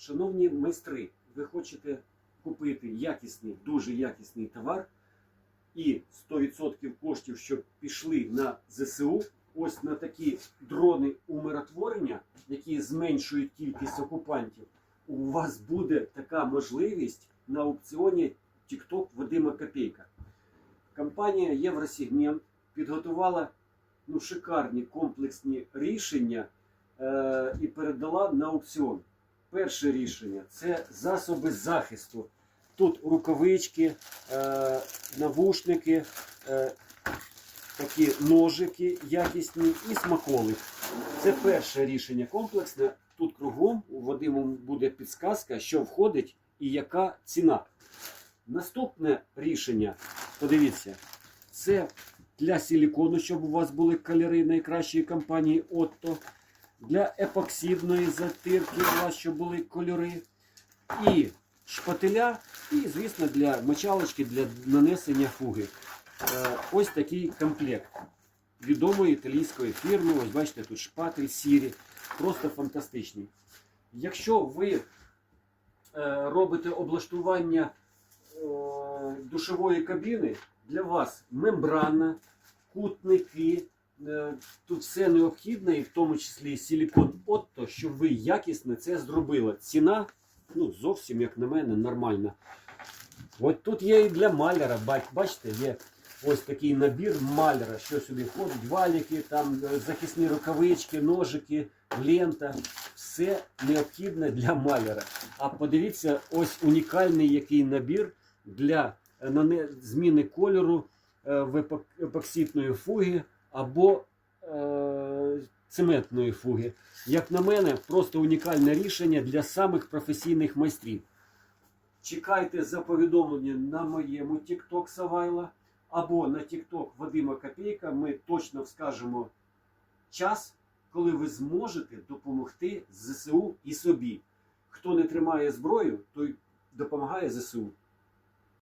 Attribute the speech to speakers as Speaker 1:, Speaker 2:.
Speaker 1: Шановні майстри, ви хочете купити якісний, дуже якісний товар і 100% коштів, щоб пішли на ЗСУ, ось на такі дрони умиротворення, які зменшують кількість окупантів, у вас буде така можливість на аукціоні TikTok Вадима Копейка. Компанія Євросегмент підготувала ну, шикарні комплексні рішення е, і передала на аукціон. Перше рішення це засоби захисту. Тут рукавички, е, навушники, е, такі ножики якісні і смаколик. Це перше рішення комплексне. Тут кругом у Вадиму буде підсказка, що входить і яка ціна. Наступне рішення, подивіться, це для силікону, щоб у вас були кольори найкращої компанії Otto. Для епоксидної затирки у вас щоб були кольори. І шпателя, і, звісно, для мочалочки, для нанесення фуги. Е, Ось такий комплект відомої італійської фірми. Ось бачите, тут шпатель сірі. Просто фантастичний. Якщо ви е, робите облаштування е, душової кабіни, для вас мембрана, кутники, тут все необхідне, і в тому числі силікон Отто, щоб ви якісно це зробили. Ціна, ну, зовсім, як на мене, нормальна. От тут є і для маляра, бачите, є ось такий набір маляра, що сюди входить, валіки, там е, захисні рукавички, ножики, лента. Все необхідне для маляра. А подивіться, ось унікальний який набір для е, зміни кольору е, в епоксидної фуги або е, цементної фуги. Як на мене, просто унікальне рішення для самих професійних майстрів. Чекайте за повідомлення на моєму TikTok Савайла або на TikTok Вадима Копейка. Ми точно вскажемо час, коли ви зможете допомогти ЗСУ і собі. Хто не тримає зброю, той допомагає ЗСУ.